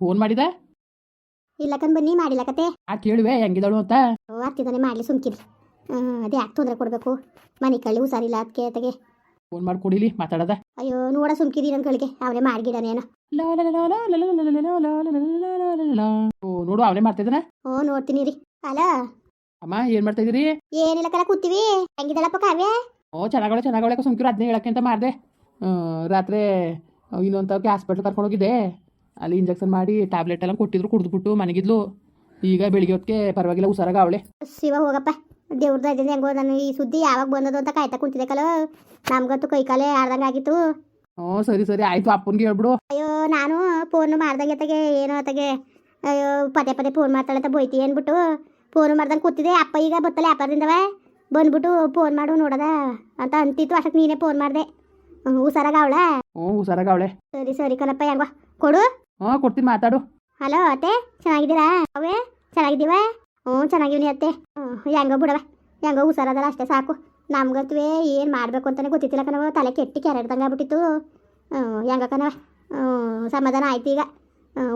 Phone ಮಾಡಿದ ಇಲ್ಲ ಕಂದ್ ಬನ್ನಿ ಮಾಡಿಲ್ಲ ಕತೆ ಆ ಕೇಳುವೆ ಹೆಂಗಿದಳು ಅಂತ ಓ ಆಗ್ತಿದ್ದಾನೆ ಮಾಡ್ಲಿ ಸುಮ್ಕಿರಿ ಅದೇ ಯಾಕೆ ತೊಂದರೆ ಕೊಡಬೇಕು ಮನೆ ಕಳ್ಳಿ ಹುಷಾರಿಲ್ಲ ಅದಕ್ಕೆ ಅತಗೆ ಫೋನ್ ಮಾಡಿ ಕೊಡಿಲಿ ಮಾತಾಡದ ಅಯ್ಯೋ ನೋಡ ಸುಮ್ಕಿದಿ ನನ್ನ ಕಳಿಗೆ ಅವನೇ ಮಾಡಿಗಿಡನೇನೋ ಓ ನೋಡು ಅವನೇ ಮಾಡ್ತಿದ್ದಾನೆ ಓ ನೋಡ್ತೀನಿ ರೀ ಅಲ್ಲ ಅಮ್ಮ ಏನ್ ಮಾಡ್ತಾ ಇದೀರಿ ಏನಿಲ್ಲ ಕಲ ಕೂತೀವಿ ಹೆಂಗಿದಳಪ್ಪ ಕಾವ್ಯ ಓ ಚೆನ್ನಾಗಳೆ ಚೆನ್ನಾಗಳೆ ಸುಮ್ಕಿರು ಅದನ್ನೇ ಹೇಳಕ್ಕೆ ಅಂತ ಮಾಡಿದೆ ರಾತ್ರಿ ಇನ್ನೊಂದು ಹಾಸ್ಪಿಟ್ಲ್ ಕರ್ಕೊಂಡು ಹೋಗಿದ್ದೆ ಅಲ್ಲಿ ಇಂಜೆಕ್ಷನ್ ಮಾಡಿ ಟ್ಯಾಬ್ಲೆಟ್ ಎಲ್ಲ ಕೊಟ್ಟಿದ್ರು ಕುಡಿದ್ಬಿಟ್ಟು ಮನೆಗಿದ್ಲು. ಈಗ ಬೆಳಿಗ್ಗೆ ಹೊತ್ತಿಗೆ ಪರವಾಗಿಲ್ಲ ಹುಷಾರಾಗ ಅವಳೆ. ಶಿವ ಹೋಗಪ್ಪ. ದೇವ್ರದ್ದು ಇದನ್ನ ಹೆಂಗೋ ನಾನು ಈ ಸುದ್ದಿ ಯಾವಾಗ ಬಂದದು ಅಂತ ಕಾಯ್ತಾ ಕುಂತಿದ್ದೆ ಕಲ. ನಮ್ಗಂತೂ ಕೈ ಕಾಲೇ ಆಡ್ದಂಗೆ ಆಗಿತ್ತು. ಹ್ಞೂ ಸರಿ ಸರಿ ಆಯ್ತು ಅಪ್ಪನಿಗೆ ಹೇಳ್ಬಿಡು. ಅಯ್ಯೋ ನಾನು ಫೋನ್ ಮಾಡ್ದಂಗೆ ತಗೆ ಏನೋ ತಗೆ ಅಯ್ಯೋ ಪದೇ ಪದೇ ಫೋನ್ ಮಾಡ್ತಾಳೆ ಅಂತ ಬೋಯ್ತಿ ಅಂದ್ಬಿಟ್ಟು. ಫೋನ್ ಮಾಡ್ದಂಗೆ ಕೂತಿದೆ ಅಪ್ಪ ಈಗ ಬತ್ತಲ್ಲ ವ್ಯಾಪಾರದಿಂದವ. ಬಂದ್ಬಿಟ್ಟು ಫೋನ್ ಮಾಡು ನೋಡದ ಅಂತ ಅಂತಿತ್ತು ಅಷ್ಟಕ್ಕೆ ನೀನೇ ಫೋನ್ ಮಾಡಿದೆ. ಹುಷಾರಾಗ ಅವಳೆ? ಹ್ಞೂ ಹುಷಾರಾಗ ಅವಳೆ. ಸರಿ ಸರಿ ಕಣಪ್ಪ ಹೆಂಗೋ ಕೊಡು. ಹ್ಞೂ, ಕೊಡ್ತೀನಿ, ಮಾತಾಡು. ಹಲೋ ಅತ್ತೆ, ಚೆನ್ನಾಗಿದ್ದೀರಾ? ಅವೇ ಚೆನ್ನಾಗಿದ್ದೀವ? ಹ್ಞೂ, ಚೆನ್ನಾಗಿವ್ನಿ ಅತ್ತೆ. ಹ್ಞೂ, ಹೆಂಗೋ ಬಿಡವ ಹೆಂಗೋ ಹುಷಾರದಲ್ಲ ಅಷ್ಟೇ ಸಾಕು. ನಮ್ಗಂತೂ ಏನು ಮಾಡಬೇಕು ಅಂತಲೇ ಗೊತ್ತಿತ್ತಿಲ್ಲ ಕಣವ ತಲೆ ಕೆಟ್ಟಿ ಕೆರಡ್ದಂಗೆ ಆಗ್ಬಿಟ್ಟಿತ್ತು. ಹ್ಞೂ, ಹೆಂಗ ಕಣವ ಹ್ಞೂ, ಸಮಾಧಾನ ಆಯ್ತು ಈಗ.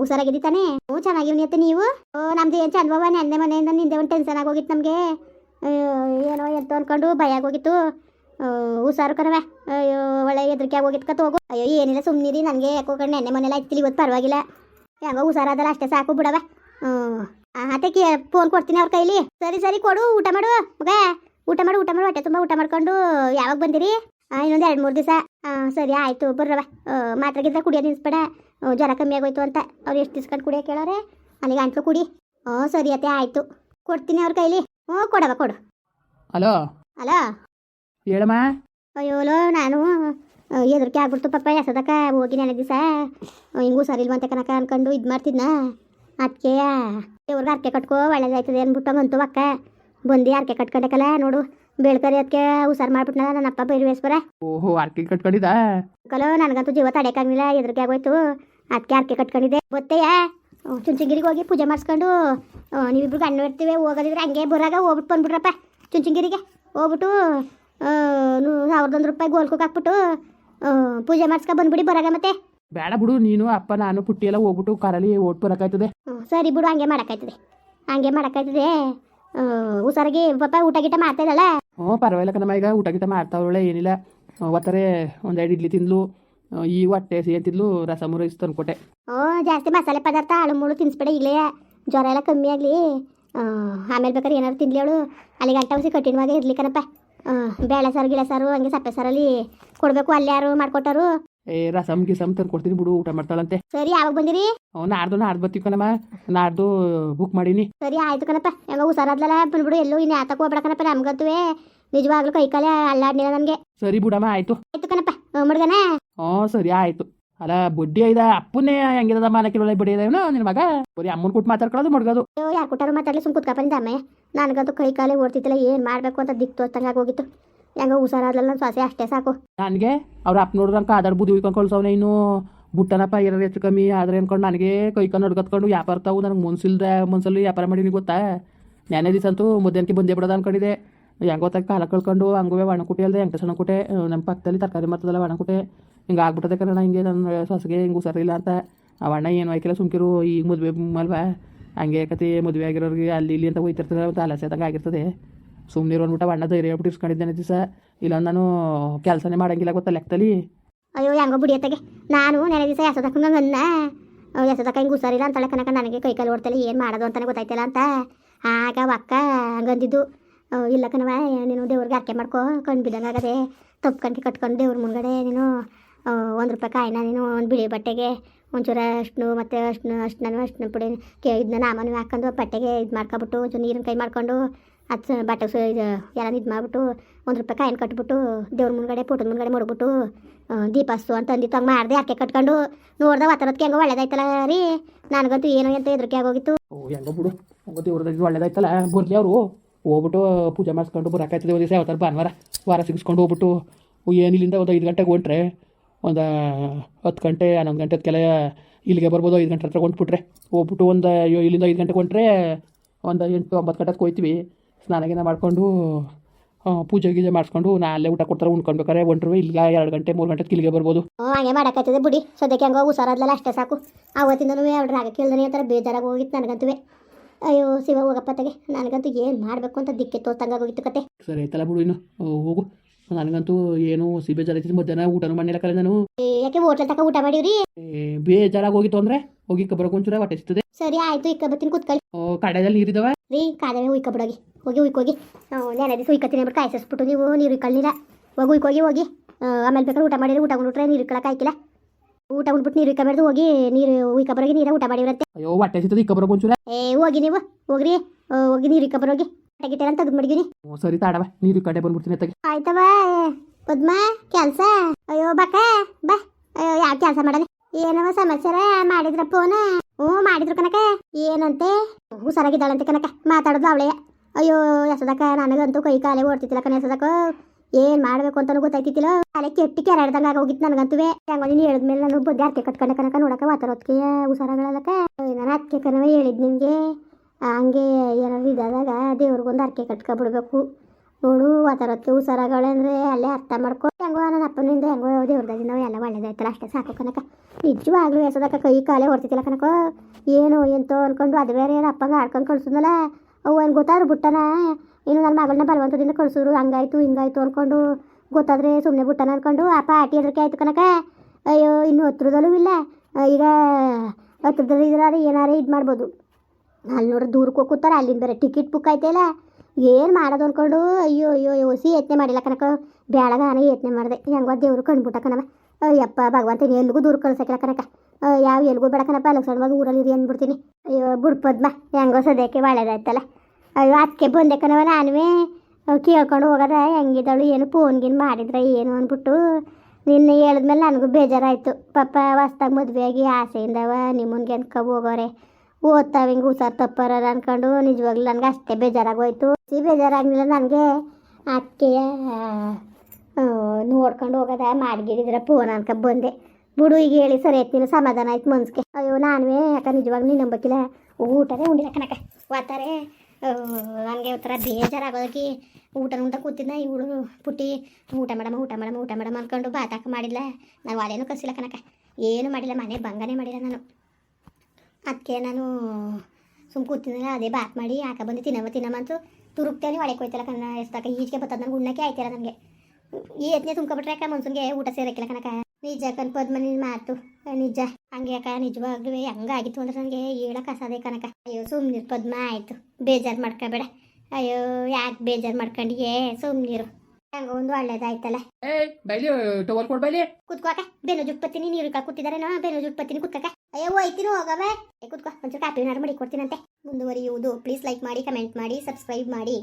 ಹುಷಾರಾಗಿದ್ದಿ ತಾನೇ? ಹ್ಞೂ, ಚೆನ್ನಾಗಿವ್ನಿ ಅತ್ತೆ ನೀವು. ಓ ನಮ್ದು ಏನು ಚಂದವ ನೆನ್ನೆ ಮನೆಯಿಂದ ನಿಂದೆ ಒಂದು ಟೆನ್ಷನ್ ಆಗೋಗಿತ್ತು ನಮಗೆ. ಏನೋ ಎಂತ ಅನ್ಕೊಂಡು ಭಯ ಆಗೋಗಿತ್ತು ಹುಷಾರು ಕರವೆ ಅಯ್ಯೋ ಒಳ್ಳೆ ಎದ್ರಿಕೆ ಆಗೋಗಿತ್ತು ಕತ್ ಹೋಗು ಅಯ್ಯೋ ಏನಿಲ್ಲ ಸುಮ್ಮನಿರಿ ನನಗೆ ಯಾಕೋ ಕಣ್ ನೆನ್ನೆ ಮನೆಲ್ಲ ಆಯ್ತಿಲ್ಲ ಇವತ್ತು ಪರವಾಗಿಲ್ಲ. ಹೆಂಗೋ ಹುಷಾರಾದಲ್ಲ ಅಷ್ಟೇ ಸಾಕು ಬಿಡವೆ ಹ್ಞೂ ಅದಕ್ಕೆ ಫೋನ್ ಕೊಡ್ತೀನಿ ಅವ್ರ ಕೈಲಿ. ಸರಿ ಸರಿ ಕೊಡು ಊಟ ಮಾಡು ಮಗ. ಊಟ ಮಾಡು ಊಟ ಮಾಡು ಹೊಟ್ಟೆ ತುಂಬ ಊಟ ಮಾಡ್ಕೊಂಡು ಯಾವಾಗ ಬಂದಿರಿ? ಇನ್ನೊಂದು ಎರಡು ಮೂರು ದಿವಸ. ಹಾಂ ಸರಿ ಆಯಿತು ಬರ್ರವ ಮಾತ್ರೆ ಗಿದ್ರೆ ಕುಡಿಯೋದು ನಿಲ್ಸ್ಬೇಡ. ಹ್ಞೂ, ಜ್ವರ ಕಮ್ಮಿ ಆಗೋಯ್ತು ಅಂತ ಅವ್ರು ಎಷ್ಟು ದಿಸ್ಕೊಂಡು ಕುಡಿಯೋಕೆ ಕೇಳೋರೆ? ಅಲ್ಲಿಗೆ ಅಂಟ್ಲು ಕುಡಿ. ಹ್ಞೂ ಸರಿ ಅತ್ತೆ ಆಯಿತು. ಕೊಡ್ತೀನಿ ಅವ್ರ ಕೈಲಿ. ಹ್ಞೂ ಕೊಡವ ಕೊಡು. ಹಲೋ. ಅಲ್ಲ ಹೇಳಮ್ಮ. ಅಯ್ಯೋಲೋ ನಾನು ಎದುರಿಕೆ ಆಗ್ಬಿಡ್ತು ಪಾಪ ಎಸದಕ್ಕ ಹೋಗಿ ನೆನೆ ದಿವಸ. ಹಿಂಗೂ ಅಂತ ಕನಕ ಅನ್ಕೊಂಡು ಇದು ಮಾಡ್ತಿದ್ನ. ಅದಕ್ಕೆ ಇವ್ರಿಗೆ ಅರ್ಕೆ ಕಟ್ಕೋ ಒಳ್ಳೇದಾಯ್ತದೆ ಅಂದ್ಬಿಟ್ಟು ಬಂತು ಅಕ್ಕ. ಬಂದು ಅರ್ಕೆ ಕಟ್ಕೊಂಡಕ್ಕಲ್ಲ ನೋಡು ಬೆಳ್ಕರಿ ಅದಕ್ಕೆ ಹುಷಾರು ಮಾಡ್ಬಿಟ್ನಲ್ಲ ನನ್ನ ಅಪ್ಪ ಬೈರ್ವೇಶ್ವರ ಓಹೋ ಅರ್ಕೆ ಕಟ್ಕೊಂಡಿದ್ದ ಕಲೋ ನನಗಂತೂ ಜೀವ ತಡೆಯಕ್ಕಾಗಲಿಲ್ಲ ಎದುರಿಗೆ ಆಗೋಯ್ತು. ಅದಕ್ಕೆ ಅರ್ಕೆ ಕಟ್ಕೊಂಡಿದ್ದೆ. ಗೊತ್ತೆಯ ಚುಂಚನಗಿರಿಗೆ ಹೋಗಿ ಪೂಜೆ ಮಾಡಿಸ್ಕೊಂಡು ನೀವಿಬ್ರು ಗಂಡು ಇರ್ತೀವಿ ಹೋಗೋದಿದ್ರೆ ಹಂಗೆ ಬರಾಗ ಹೋಗ್ಬಿಟ್ಟು ಬಂದ್ಬಿಟ್ರಪ್ಪ ಚುಂಚನಗಿರಿಗೆ ಹೋಗ್ಬಿಟ್ಟು ಸಾವಿರದೊಂದು ರೂಪಾಯಿ ಗೋಲ್ಕೋಕ್ ಹಾಕ್ಬಿಟ್ಟು ಪೂಜೆ ಮಾಡಿಸ್ಕೊ ಬಂದ್ಬಿಡಿ ಬರಾಗ ಮತ್ತೆ. ಬೇಡ ಬಿಡು ನೀನು ಅಪ್ಪ ನಾನು ಪುಟ್ಟಿ ಎಲ್ಲ ಹೋಗ್ಬಿಟ್ಟು ಕಾರಲ್ಲಿ ಓಟ್ ಬರೋಕ್ಕಾಯ್ತದೆ. ಸರಿ ಬಿಡು ಹಂಗೆ ಮಾಡೋಕ್ಕಾಯ್ತದೆ. ಹಂಗೆ ಮಾಡೋಕ್ಕಾಯ್ತದೆ. ಆ, ಹುಷಾರಾಗಿ ಪಾಪ ಊಟ ಗೀಟ ಮಾಡ್ತಾ ಹ್ಞೂ ಪರವಾಗಿಲ್ಲ ಕಣಮ್ಮ ಈಗ ಊಟ ಗೀಟ ಮಾಡ್ತಾವಳೆ ಏನಿಲ್ಲ. ಒತ್ತಾರೆ ಒಂದೆರಡು ಇಡ್ಲಿ ತಿಂದ್ಲು. ಈ ಹೊಟ್ಟೆ ಸಿಹಿ ತಿಂದ್ಲು ರೈಸ್ ತಂದ್ಕೊಟ್ಟೆ. ಓ ಜಾಸ್ತಿ ಮಸಾಲೆ ಪದಾರ್ಥ ಆಳು ಮುಳು ತಿನ್ಸ್ಬೇಡ ಇಲ್ಲೇ ಜ್ವರ ಎಲ್ಲ ಕಮ್ಮಿ ಆಗಲಿ. ಆಮೇಲೆ ಬೇಕಾದ್ರೆ ಏನಾದ್ರು ತಿನ್ಲಿ ಅವಳು. ಅಲ್ಲಿಗೆ ಗಂಟೆ ಹೊಸಿ ಕಠಿಣವಾಗಿ ಇರ್ಲಿ ಕಣಪ್ಪ. ಬೇಳೆ ಸಾರು ಗಿಳೆ ಸಾರು ಹಂಗೆ ಸಪ್ಪೆ ಸಾರಲ್ಲಿ ಕೊಡಬೇಕು ಅಲ್ಲಿ ಯಾರು ಮಾಡ್ಕೊಟ್ಟಾರು ಏ ರಸಮ್ ಗಿಸಮ್ ತಂದು ಕೊಡ್ತೀನಿ ಬಿಡು ಊಟ ಮಾಡ್ತಾಳಂತೆ. ಸರಿ ಯಾವಾಗ ಬಂದಿರಿ? ಹ್ಞೂ ನಾಡ್ದು ನಾಡ್ದು ಬರ್ತೀವಿ ಕಣಮ್ಮ. ನಾಡ್ದು ಬುಕ್ ಮಾಡೀನಿ. ಸರಿ ಆಯ್ತು ಕಣಪ್ಪ. ಹೆಂಗ ಹುಷಾರಾದ್ಲಲ್ಲ ಬಂದ್ಬಿಡು ಎಲ್ಲೂ ಇನ್ನು ಯಾತಕ್ಕೆ ಹೋಗ್ಬೇಡ ಕಣಪ್ಪ ನಮ್ಗಂತೂ ನಿಜವಾಗ್ಲೂ ಕೈ ಕಾಲೇ ಅಲ್ಲಾಡ್ನಿಲ್ಲ ನನಗೆ. ಸರಿ ಬಿಡಮ್ಮ ಆಯ್ತು. ಆಯ್ತು ಕಣಪ್ಪ ಮುಡ್ಗನ ಹ್ಞೂ ಸರಿ ಆಯಿತು. ಅಲ್ಲ ಬುಡ್ಡಿ ಐದ ಅಪ್ಪನೇ ಹೆಂಗಿರದ ಮಾನಕ್ಕೆ ಬಿಡಿ ಇದೇನು ನಿನ್ನ ಮಗ? ಬರೀ ಅಮ್ಮನ ಕೊಟ್ಟು ಮಾತಾಡ್ಕೊಳ್ಳೋದು ಮಡ್ಗೋದು. ಅಯ್ಯೋ ಯಾರು ಕೊಟ್ಟಾರು ಮಾತಾಡ್ಲಿ ಸುಮ್ ಕುತ್ಕಪ್ಪಂದ ಅಮ್ಮಯ್ಯ. ನನಗಂತೂ ಕೈ ಕಾಲೇ ಓಡ್ತಿತ್ತಿಲ್ಲ ಏನು ಮಾಡಬೇಕು ಅಂತ ದಿಕ್ಕು ತೋರ್ತಂಗೆ ಆಗೋಗಿತ್ತು. ಹೆಂಗ ಹುಷಾರಾದ್ಲಲ್ಲ ನನ್ನ ಸೊಸೆ ಅಷ್ಟೇ ಸಾಕು. ನನಗೆ? ಅವ್ರ ಅಪ್ಪ ನೋಡಿದಂಗೆ ಆಧಾರ್ ಬುದ್ಧಿ ಉಯ್ಕೊಂಡು ಕಳ್ಸವನೆ ಇನ್ನು. ಬುಟ್ಟನಪ್ಪ ಇರೋದು ಹೆಚ್ಚು ಕಮ್ಮಿ ಆದ್ರೆ ಅನ್ಕೊಂಡು ನನಗೆ ಕೈ ಕಾಲು ನಡ್ಕೊತ್ಕೊಂಡು ವ್ಯಾಪಾರ ತಾವು ನನಗೆ ಮುನ್ಸಿಲ್ದ ಮುನ್ಸಲ್ಲಿ ವ್ಯಾಪಾರ ಮಾಡೀನಿ ಗೊತ್ತಾ? ನೆನೆ ದಿವಸ ಅಂತೂ ಮಧ್ಯಾಹ್ನಕ್ಕೆ ಬಂದೇ ಬಿಡೋದು ಅನ್ಕೊಂಡಿದ್ದೆ. ಹೆಂಗ ಗೊತ್ತಾಗ ಕಾಲ ಕಳ್ಕೊಂಡು ಹಂಗೂ ಒಣಕುಟಿ ಅಲ್ಲದೆ ಹೆಂಗೆ ಸಣ್ಣ ಕುಟೆ ನಮ್ಮ ಪಕ್ಕದಲ್ಲಿ ತರಕಾರಿ ಮಾರ್ತದಲ್ಲ ಒಣಕುಟೆ ಹಿಂಗೆ ಆಗ್ಬಿಟ್ಟದೆ ಕಣ ಹಿಂಗೆ ನನ್ನ ಸೊಸೆಗೆ ಹಿಂಗೆ ಹುಷಾರಿಲ್ಲ ಅಂತ. ಅವ ಅಣ್ಣ ಏನು ಆಯ್ಕಿಲ್ಲ ಸುಮ್ಕಿರು ಈಗ ಮದುವೆ ಮಲ್ವಾ? ಹಂಗೆ ಕತೆ ಮದುವೆ ಆಗಿರೋರಿಗೆ ಅಲ್ಲಿ ಇಲ್ಲಿ ಅಂತ ಹೋಯ್ತಿರ್ತಾರೆ ಅಂತ ಅಲಸೆ ಆದಂಗೆ ಆಗಿರ್ತದೆ. ಸುಮ್ಮನೆ ಅಂದ್ಬಿಟ್ಟು ಅಣ್ಣ ಧೈರ್ಯ ಹೇಳ್ಬಿಟ್ಟು ಇಸ್ಕೊಂಡಿದ್ದೇನೆ ದಿವಸ. ಇಲ್ಲ ನಾನು ಕೆಲಸನೇ ಮಾಡಂಗಿಲ್ಲ ಗೊತ್ತಾ ಲೆಕ್ಕದಲ್ಲಿ. ಅಯ್ಯೋ, ಹೆಂಗೋ ಬಿಡಿಯತ್ತಗೆ ನಾನು ನೆನೆ ದಿವಸ ಎಸದಕ್ಕಂಗೆ ಅನ್ನ ಎಸದಕ್ಕ ಹಿಂಗೆ ಹುಷಾರಿಲ್ಲ ಅಂತ ಕನಕ, ನನಗೆ ಕೈ ಕಾಲು ಓಡ್ತಲ್ಲ ಏನು ಮಾಡೋದು ಅಂತಲೇ ಗೊತ್ತಾಯ್ತಲ್ಲ ಅಂತ. ಆಗ ಅಕ್ಕ ಹಂಗಂದಿದ್ದು ಇಲ್ಲ ಕಣವ ನೀನು ದೇವ್ರಿಗೆ ಅರ್ಕೆ ಮಾಡ್ಕೊ, ಕಣ್ಣು ಬಿದ್ದಂಗೆ ಆಗದೆ, ತಪ್ಪು ಕಣ್ಕಿ ಕಟ್ಕೊಂಡು ದೇವ್ರ ಮುಂದ್ಗಡೆ ನೀನು ಒಂದು ರೂಪಾಯಿ ಕಾಯಿನ ನೀನು ಒಂದು ಬಿಳಿ ಬಟ್ಟೆಗೆ, ಒಂಚೂರು ಅಷ್ಟು ಮತ್ತು ಅಷ್ಟು ಅಷ್ಟು ಅಷ್ಟು ಪುಡಿ ಕೆ ಇದನ್ನ ನಾಮನು ಹಾಕೊಂಡು ಬಟ್ಟೆಗೆ ಇದು ಮಾಡ್ಕೊಬಿಟ್ಟು, ಒಂಚೂರು ನೀರಿನ ಕೈ ಮಾಡ್ಕೊಂಡು ಹತ್ತು ಬಟ್ಟೆ ಸು, ಇದು ಎಲ್ಲ ಇದು ಮಾಡಿಬಿಟ್ಟು ಒಂದು ರೂಪಾಯಿ ಕಾಯಿನ ಕಟ್ಬಿಟ್ಟು ದೇವ್ರ ಮುಂದ್ಗಡೆ ಫೋಟೋ ಮುಂದ್ಗಡೆ ಮಡ್ಬಿಟ್ಟು ದೀಪ ಅಂತ ಅಂದಿತ್ತು. ಹಂಗೆ ಮಾಡಿದೆ ಅರ್ಕೆ ಕಟ್ಕೊಂಡು ನೋಡ್ದೆ ಒತ್ತರದಕ್ಕೆ ಹೆಂಗೋ ಒಳ್ಳೇದಾಯ್ತಲ್ಲ ರೀ. ನನಗಂತೂ ಏನೋ ಅಂತ ಹೆದರಿಕೆ ಆಗೋಗಿತ್ತು. ಹೆಂಗೋ ಬಿಡು, ಹಂಗೋ ದೇವ್ರದ್ದು ಒಳ್ಳೇದಾಯ್ತಲ್ಲ. ಬರ್ಲಿ ಅವರು ಹೋಗ್ಬಿಟ್ಟು ಪೂಜೆ ಮಾಡಿಸ್ಕೊಂಡು ಬರೋಕ್ಕಾಯ್ತದೆ ಒಂದು ದಿವಸ ಯಾವತ್ತಾರ ಭಾನುವಾರ, ವಾರ ಸಿಗಿಸ್ಕೊಂಡು ಹೋಗ್ಬಿಟ್ಟು ಏನಿಲ್ಲಿಂದ ಒಂದು ಐದು ಗಂಟೆಗೆ ಹೊಂಟ್ರೆ ಒಂದು ಹತ್ತು ಗಂಟೆ ಹನ್ನೊಂದು ಗಂಟೆ ಕೆಲ ಇಲ್ಲಿಗೆ ಬರ್ಬೋದು ಐದು ಗಂಟೆ ಹತ್ರ ಹೊಂಟ್ಬಿಟ್ರೆ ಹೋಗ್ಬಿಟ್ಟು ಒಂದು ಇಲ್ಲಿಂದ ಐದು ಗಂಟೆಗೆ ಹೊಂಟ್ರೆ ಒಂದು ಎಂಟು ಒಂಬತ್ತು ಗಂಟೆಗೆ ಹೋಗ್ತೀವಿ ಸ್ನಾನ ಗೀನ ಮಾಡಿಕೊಂಡು ಪೂಜೆ ಗೀಜೆ ಮಾಡಿಸ್ಕೊಂಡು ನಾ ಅಲ್ಲೇ ಊಟ ಕೊಡ್ತಾರೆ ಉಣ್ಕೊಳ್ಬೇಕಾರೆ ಒಂಟ್ರು ಇಲ್ಲ ಎರಡು ಗಂಟೆ ಮೂರು ಗಂಟೆ ಇಲ್ಲಿಗೆ ಬರ್ಬೋದು. ಹಾಗೆ ಮಾಡಕತ್ತಿದೆ ಬಿಡಿ. ಸದ್ಯಕ್ಕೆ ಹಂಗೋ ಹುಷಾರಾದ್ಲಲ್ಲ ಅಷ್ಟೇ ಸಾಕು. ಆವತ್ತಿಂದ ಎರಡು ರಾಗ ಕೇಳಿದ್ರೆ ಥರ ಬೇಜಾರಾಗಿ ಹೋಗಿತ್ತು ನನಗಂತೂ ಅಯ್ಯೋ ಶಿವ ಹೋಗಪ್ಪ ತೆಗೆ. ನನಗಂತೂ ಏನು ಮಾಡಬೇಕು ಅಂತ ದಿಕ್ಕೆ ತೋರ್ತಂಗೆ ಹೋಗಿತ್ತು ಕತೆ. ಸರಿ ಆಯ್ತಲ್ಲ ಬಿಡು ಇನ್ನು. ಹೋಗು. ನನಗಂತೂ ಏನು ಸಿ ಬೇಜಾರೈತಿ ಮಧ್ಯಾಹ್ನ ಊಟನೂ ಮಾಡಿಲ್ಲ ಕಲೆ ನಾನು. ಯಾಕೆ ಹೋಟೆಲ್ ತಕ ಊಟ ಮಾಡಿವ್ರಿ? ಏ, ಬೇಜಾರಾಗಿ ಹೋಗಿತ್ತು ಅಂದ್ರೆ ಹೋಗಿ ಕಬ್ಬರಕ್ಕೆ ಒಂಚೂರ ಹೊಟ್ಟೆ ಸಿಗ್ತದೆ ಸರಿ ಆಯ್ತು ಇಕ್ಕ ಬತ್ತೀನಿ ಕೂತ್ಕೊಳ್ಳಿ ಕಡೆಯಲ್ಲಿ ನೀರಿದ್ದಾವೆ ರೀ ಕಾದವೆ ಉಯ್ಕ ಬಿಡೋಗಿ ಹೋಗಿ. ಉಯ್ಕೋಗಿ ನೆನೆ ದಿವಸ ಉಯ್ಕತ್ತೀನಿ ಬಿಟ್ಟು ಕಾಯಿಸಿಸ್ಬಿಟ್ಟು ನೀವು ನೀರು ಇಕ್ಕಳ್ನಿಲ್ಲ ಹೋಗಿ ಉಯ್ಕೋಗಿ ಹೋಗಿ ಆಮೇಲೆ ಬೇಕಾದ್ರೆ ಊಟ ಮಾಡಿದ್ರೆ ಊಟ ಉಂಡ್ಬಿಟ್ರೆ ನೀರು ಇಕ್ಕಳಕ್ಕೆ ಆಯ್ಕಿಲ್ಲ. ಊಟ ಉಂಡ್ಬಿಟ್ಟು ನೀರು ಇಕ್ಕಬಾರ್ದು ಹೋಗಿ ನೀರು ಉಯ್ಕ ಬರೋಗಿ ನೀರೇ ಊಟ ಮಾಡಿವ್ರಂತೆ. ಅಯ್ಯೋ ಹೊಟ್ಟೆ ಸಿಗ್ತದೆ ಕಬ್ಬರಕ್ಕೆ ಒಂಚೂರ. ಏ ಹೋಗಿ ನೀವು. ಹೋಗ್ರಿ. ಹೋಗಿ ನೀರು ಇಕ್ಕ ಗಿಟ್ಟ ಅಂತ ತೆಗೆದು ಮಡಗಿರಿ ಹ್ಞೂ ಸರಿ ತಾಡವ ನೀರು ಕಡೆ ಬಂದ್ಬಿಡ್ತೀನಿ ಅತ್ತಗೆ ಆಯ್ತವ ಪದ್ಮ ಕೆಲ್ಸ? ಅಯ್ಯೋ ಬಕ್ಕ ಬಾ. ಅಯ್ಯೋ ಯಾವ ಕೆಲಸ ಮಾಡಲಿ ಏನವ ಸಮಾಚಾರ ಮಾಡಿದ್ರ ಫೋನ್ ಹ್ಞೂ ಮಾಡಿದ್ರು ಕನಕ ಏನಂತೆ? ಹುಷಾರಾಗಿದ್ದಾಳಂತೆ ಕನಕ ಮಾತಾಡೋದು ಅವಳೆ. ಅಯ್ಯೋ ಎಸದಕ್ಕ ನನಗಂತೂ ಕೈ ಕಾಲೇ ಓಡ್ತಿತ್ತಿಲ್ಲ ಕಣ ಎಸದಕ್ಕ. ಏನ್ ಮಾಡ್ಬೇಕು ಅಂತ ಗೊತ್ತಾಯ್ತಿತ್ತಿಲ್ಲ ಕಾಲೇ ಕೆಟ್ಟಿ ಕೆರಾಡ್ದಂಗ ಹೋಗಿತ್ತು ನನಗಂತೂ ಹೆಂಗೋ ನೀನು ಹೇಳಿದ್ಮೇಲೆ ನಾನು ಬುದ್ಧಿ ಅರ್ಕೆ ಕಟ್ಕೊಂಡೆ ಕನಕ ನೋಡಕ ವಾತಾರೋದ್ಕೆ ಹುಷಾರಾಗಳಲ್ಲಕ ನಾನು ಅಕ್ಕೆ ಕನವ ಹೇಳಿದ್ ನಿನ್ಗೆ ಹಂಗೆ ಏನಾದ್ರು ಇದಾದಾಗ ದೇವ್ರಿಗೊಂದು ಅರ್ಕೆ ಕಟ್ಕೊಬಿಡ್ಬೇಕು. ನೋಡು ವಾತಾವರಣಕ್ಕೆ ಹುಷಾರಾಗಳೆ ಅಂದರೆ ಅಲ್ಲೇ ಅರ್ಥ ಮಾಡ್ಕೊಂಡು ಹೆಂಗೋ ನನ್ನ ಅಪ್ಪನಿಂದ ಹೆಂಗೋ ದೇವ್ರದಾಗ ನಾವು ಎಲ್ಲ ಒಳ್ಳೇದಾಯ್ತಲ್ಲ ಅಷ್ಟೇ ಸಾಕು ಕನಕ ನಿಜವಾಗ್ಲೂ ಎಸೋದಕ್ಕ ಕೈ ಕಾಲೇ ಹೊಡ್ತಿತ್ತಿಲ್ಲ ಕನಕ ಏನು ಎಂತೋ ಅನ್ಕೊಂಡು ಅದು ಬೇರೆ ಏನು ಅಪ್ಪಂಗೆ ಆಡ್ಕೊಂಡು ಕಳ್ಸಿದ್ನಲ್ಲ. ಏನು ಗೊತ್ತಾದ್ರು ಬಿಟ್ಟನ? ಇನ್ನು ನನ್ನ ಮಗಳನ್ನ ಬಲವಂತದಿಂದ ಕಳ್ಸಿದ್ರು, ಹಂಗಾಯ್ತು, ಹಿಂಗಾಯ್ತು ಅನ್ಕೊಂಡು. ಗೊತ್ತಾದ್ರೆ ಸುಮ್ಮನೆ ಬಿಟ್ಟನ ಅನ್ಕೊಂಡು ಅಪ್ಪ ಆಟಿ ಹೆದರಿಕೆ ಆಯ್ತು ಕನಕ ಅಯ್ಯೋ, ಇನ್ನು ಹತ್ರದಲ್ಲೂ ಇಲ್ಲ. ಈಗ ಹತ್ರದಲ್ಲಿ ಇದ್ರೆ ಏನಾರೇ ಇದು ಮಾಡ್ಬೋದು ಅಲ್ಲಿ ನೋಡ್ರಿ ದೂರಕ್ಕೆ ಹೋಗಿ ಅಲ್ಲಿಂದ ಬೇರೆ ಟಿಕೆಟ್ ಬುಕ್ ಆಯ್ತಲ್ಲ ಏನು ಮಾಡೋದು ಅನ್ಕೊಂಡು, ಅಯ್ಯೋ ಅಯ್ಯೋ ಯೋಸಿ ಯತ್ನೆ ಮಾಡಿಲ್ಲ ಕನಕ ಬ್ಯಾಳಗ ನಾನು ಯತ್ನೆ ಮಾಡಿದೆ. ಹೆಂಗೋ ದೇವ್ರು ಕಂಡ್ಬಿಟ್ಟ ಕಣವ. ಅಯ್ಯಪ್ಪ ಭಗವಂತ ಎಲ್ಲಿಗೂ ದೂರ ಕಳ್ಸಕ್ಕಿಲ್ಲ ಕನಕ ಯಾವ ಎಲ್ಲಿಗೂ ಬೇಡ ಕಣಪ್ಪ ಲಕ್ಷಣವಾಗಿ ಊರಲ್ಲಿ ಇರಿ ಅಂದ್ಬಿಡ್ತೀನಿ. ಅಯ್ಯೋ ಬುಡ್ಪದ್ಮ ಹೆಂಗೋ ಸದ್ಯಕ್ಕೆ ಒಳ್ಳೇದಾಯ್ತಲ್ಲ. ಅಯ್ಯೋ, ಅದಕ್ಕೆ ಬಂದೆ ಕಣವ ನಾನುವೇ. ಕೇಳ್ಕೊಂಡು ಹೋಗದ, ಹೆಂಗಿದ್ದಾಳು, ಏನು ಫೋನ್ ಗಿನ್ ಮಾಡಿದ್ರೆ ಏನು ಅಂದ್ಬಿಟ್ಟು. ನಿನ್ನೆ ಹೇಳಿದ್ಮೇಲೆ ನನಗೂ ಬೇಜಾರಾಯಿತು. ಪಾಪ, ಹೊಸ್ದಾಗಿ ಮದುವೆಯಾಗಿ ಆಸೆಯಿಂದವ, ನಿಮ್ಮನ್ಗೆ ಅನ್ಕೊ ಹೋಗೋರೆ. ಓದ್ತಾವ ಹಿಂಗೆ ಹುಷಾರು ತಪ್ಪಾರ ಅನ್ಕೊಂಡು ನಿಜವಾಗ್ಲೂ ನನಗೆ ಅಷ್ಟೇ ಬೇಜಾರಾಗೋಯ್ತು. ಸಿ ಬೇಜಾರಾಗಲಿಲ್ಲ ನನಗೆ ಅಕ್ಕೆಯ ನೋಡ್ಕೊಂಡು ಹೋಗೋದ ಮಾಡ್ಗಿಡಿದ್ರ ಫೋನ್ ಅನ್ಕ ಬಂದೆ. ಬಿಡು ಈಗ ಹೇಳಿ, ಸರಿ ಎತ್ತೀನಿ ಸಮಾಧಾನ ಆಯ್ತು ಮನ್ಸಿಗೆ. ಅಯ್ಯೋ, ನಾನುವೇ, ಯಾಕೆ ನಿಜವಾಗ್ಲೂ ನೀನು ನಂಬಕ್ಕಿಲ್ಲ ಊಟನೇ ಉಂಡಿಲ್ಲ ಕಣಕ ವಾತಾರೆ ನನಗೆ ಒಂಥರ ಬೇಜಾರಾಗೋದಕ್ಕೆ ಊಟ ಉಂಟ ಕೂತಿದ್ನ, ಇವಳು ಪುಟ್ಟಿ, ಊಟ ಮಾಡಮ್ಮ ಊಟ ಮಾಡಮ್ಮ ಊಟ ಮಾಡಮ್ಮ ಅಂದ್ಕೊಂಡು ಬಾತಾಕ ಮಾಡಿಲ್ಲ ನಾನು ಒಲೆನೂ ಕಸಿಲ್ಲ ಕನಕ ಏನು ಮಾಡಿಲ್ಲ, ಮನೆ ಭಂಗನೇ ಮಾಡಿಲ್ಲ ನಾನು. ಅದಕ್ಕೆ ನಾನು ಸುಮ್ ಕೂತಿನಲ್ಲ ಅದೇ ಬಾತ್ ಮಾಡಿ ಯಾಕೆ ಬಂದು ತಿನ್ನಮ್ಮ ತಿನ್ನಮ್ಮ ಅಂತೂ ತುರುಕ್ತೇನೆ ಒಳಗೆ ಹೋಯ್ತಲ್ಲ ಕಣ್ಣ ಎಷ್ಟಾಕ ಈಜಿಗೆ ಬರ್ತದ ನನಗೆ ಉಣ್ಣಕ್ಕೆ ಆಯ್ತಲ್ಲ ನನಗೆ ಈ ಯತ್ನೆ ತುಂಬ್ಕೊಬಿಟ್ರೆ ಅಕ್ಕ ಮನ್ಸನ್ಗೆ ಊಟ ಸೇರಕ್ಕಿಲ್ಲ ಕನಕ ನಿಜ ಕನ್ಪದ ಮನೆ ಮಾತು, ನಿಜ. ಹಂಗೆ ಅಕ್ಕ ನಿಜವಾಗ್ಲೂ ಹಂಗಾಗಿತ್ತು ಅಂದ್ರೆ ನನಗೆ ಹೇಳಕ್ ಅಸಾದೆ ಕನಕ ಅಯ್ಯೋ ಸುಮ್ಮನಿರು ಪದ್ಮ, ಆಯ್ತು. ಬೇಜಾರು ಮಾಡ್ಕೋಬೇಡ. ಅಯ್ಯೋ, ಯಾಕೆ ಬೇಜಾರು ಮಾಡ್ಕೊಂಡಿಯೇ? ಸುಮ್ಮನಿರು ಹಂಗ ಒಂದು ಒಳ್ಳೇದಾಯ್ತಲ್ಲ. ಏಯ್ ಬೈಲಿ ಟವಲ್ ಕೊಡ್ ಬೈಲಿ. ಕುತ್ಕೋಕ. ಬೆನ್ನು ಜುಟ್ಪತ್ತೀನಿ ನೀರು ಇಕ್ಕ ಕೂತಿದಾರೇನೋ ಬೆನ್ನು ಜುಟ್ಪತ್ತೀನಿ ಕುತ್ಕಕ. ಅಯ್ಯೋ ಹೋಯ್ತೀನಿ ಹೋಗವೆ ಏ ಕುತ್ಕೋ ಒಂಚೂರು ಕಾಪಿ ಏನಾರು ಮಾಡಿ ಕೊಡ್ತೀನಂತೆ. ಮುಂದುವರಿಯುವುದು. ಪ್ಲೀಸ್ ಲೈಕ್ ಮಾಡಿ ಕಮೆಂಟ್ ಮಾಡಿ ಸಬ್ಸ್ಕ್ರೈಬ್ ಮಾಡಿ.